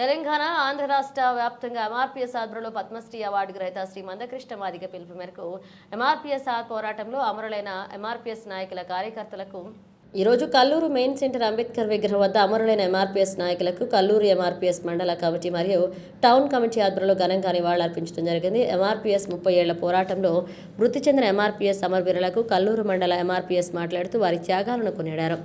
తెలంగాణ ఆంధ్ర రాష్ట్ర వ్యాప్తంగా ఎంఆర్పీఎస్ ఆధ్వర్యంలో పద్మశ్రీ అవార్డు గ్రహీత శ్రీ మందకృష్ణ మాదిగ పిలుపు మేరకు ఎంఆర్పీఎస్ ఆ పోరాటంలో అమరులైన ఎంఆర్పీఎస్ నాయకుల కార్యకర్తలకు ఈరోజు కల్లూరు మెయిన్ సెంటర్ అంబేద్కర్ విగ్రహం వద్ద అమరులైన ఎంఆర్పీఎస్ నాయకులకు కల్లూరు ఎంఆర్పీఎస్ మండల కమిటీ మరియు టౌన్ కమిటీ ఆధ్వర్యంలో ఘనంగా నివాళులర్పించడం జరిగింది. ఎంఆర్పీఎస్ ముప్పై ఏళ్ళ పోరాటంలో మృతి చెందిన ఎంఆర్పీఎస్ అమరవీరులకు కల్లూరు మండల ఎంఆర్పీఎస్ మాట్లాడుతూ వారి త్యాగాలను కొనియాడారు.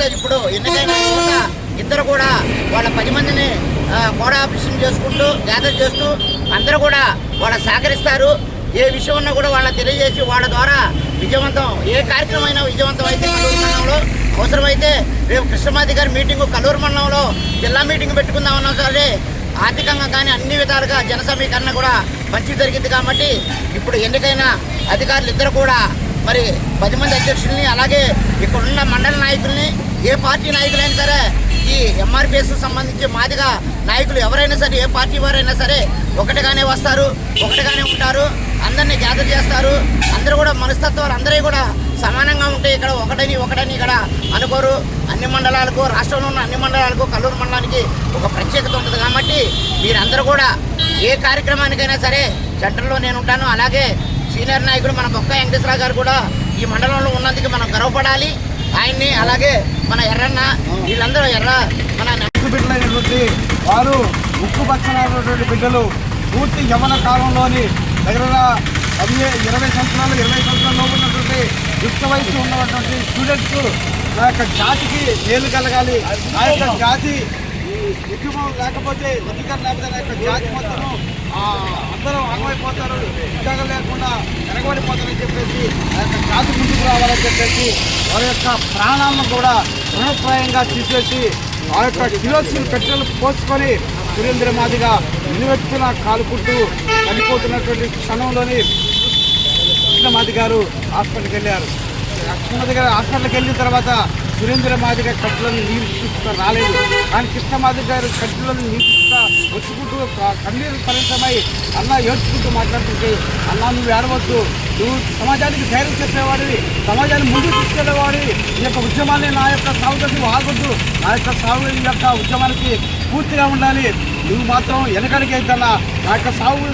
యువత ఇప్పుడు ఎన్నికైన యువత ఇద్దరు కూడా వాళ్ళ పది మందిని ఆ, ఆపరేషన్ చేసుకుంటూ గ్యాదర్ చేస్తూ అందరూ కూడా వాళ్ళ సహకరిస్తారు. ఏ విషయం ఉన్నా కూడా వాళ్ళ తెలియజేసి వాళ్ళ ద్వారా విజయవంతం ఏ కార్యక్రమం అయినా విజయవంతం అయితే కల్లూరు మండలంలో అవసరమైతే రేపు కృష్ణమాది గారి మీటింగు కల్లూరు మండలంలో జిల్లా మీటింగ్ పెట్టుకుందామన్నా సరే ఆర్థికంగా కానీ అన్ని విధాలుగా జన సమీకరణ కూడా మంచి జరిగింది కాబట్టి ఇప్పుడు ఎన్నికైన అధికారులు ఇద్దరు కూడా మరి పది మంది అధ్యక్షుల్ని అలాగే ఇక్కడ ఉన్న మండల నాయకుల్ని ఏ పార్టీ నాయకులైనా సరే ఈ ఎంఆర్పిఎస్ సంబంధించి మాదిగా నాయకులు ఎవరైనా సరే ఏ పార్టీ వారైనా సరే ఒకటిగానే వస్తారు ఒకటిగానే ఉంటారు అందరినీ గ్యాదర్ చేస్తారు అందరూ కూడా మనస్తత్వాలు అందరూ కూడా సమానంగా ఉంటే ఇక్కడ ఒకటని ఒకటని ఇక్కడ అనుకోరు. అన్ని మండలాలకు రాష్ట్రంలో ఉన్న అన్ని మండలాలకు కల్లూరు మండలానికి ఒక ప్రత్యేకత ఉంటుంది కాబట్టి మీరందరూ కూడా ఏ కార్యక్రమానికైనా సరే సెంటర్లో నేను ఉంటాను. అలాగే సీనియర్ నాయకుడు మన బొక్క వెంకటేశ్వరరావు గారు కూడా ఈ మండలంలో ఉన్నందుకు మనం గర్వపడాలి. ఆయన్ని అలాగే మన ఎర్రన్న వీళ్ళందరూ ఎర్ర మన బిడ్డలైనటువంటి వారు ఉక్కు పచ్చనటువంటి బిడ్డలు పూర్తి యవన కాలంలోని దగ్గర అవి ఇరవై సంవత్సరాలు ఇరవై సంవత్సరాల ఉన్నటువంటి యుక్త వయసు ఉన్నటువంటి స్టూడెంట్స్ నా యొక్క జాతికి మేలు కలగాలి. ఆ యొక్క జాతి ఈ ఉద్యమం లేకపోతే అధికారం లేకపోతే నా యొక్క జాతి మొత్తము అందరూ ఆగమైపోతారు ఉద్యోగం లేకుండా వెనకబడిపోతారని చెప్పేసి ఆ యొక్క కాదు ముందుకు రావాలని చెప్పేసి వారి యొక్క ప్రాణాలను కూడా రుణప్రాయంగా తీసేసి ఆ యొక్క కిలోసిన్ పెట్రోల్ పోసుకొని సురేంద్ర మాదిగా నిలువెత్తున కాలుకుంటూ చనిపోతున్నటువంటి క్షణంలోని కృష్ణమాది గారు హాస్పిటల్కి వెళ్ళారు. కృష్ణమాది గారు హాస్పిటల్కి వెళ్ళిన తర్వాత సురేంద్ర మాదిగ కట్టులను నీరు రాలేదు. కానీ కృష్ణమాది గారు కట్టులను నీరు వచ్చుకుంటూ కన్నీరు పరిమితమై అన్న ఏడ్చుకుంటూ మాట్లాడుతుంటే అన్న నువ్వు ఏడవద్దు. నువ్వు సమాజానికి ధైర్యం చెప్పేవాడివి. సమాజాన్ని ముందుకు తీసుకెళ్ళేవాడివి. ఈ యొక్క ఉద్యమాన్ని నా యొక్క సాగుతో నువ్వు ఆగొద్దు నా యొక్క సాగు యొక్క ఉద్యమానికి పూర్తిగా ఉండాలి. నువ్వు మాత్రం వెనకడికి అయితే నా యొక్క సాగు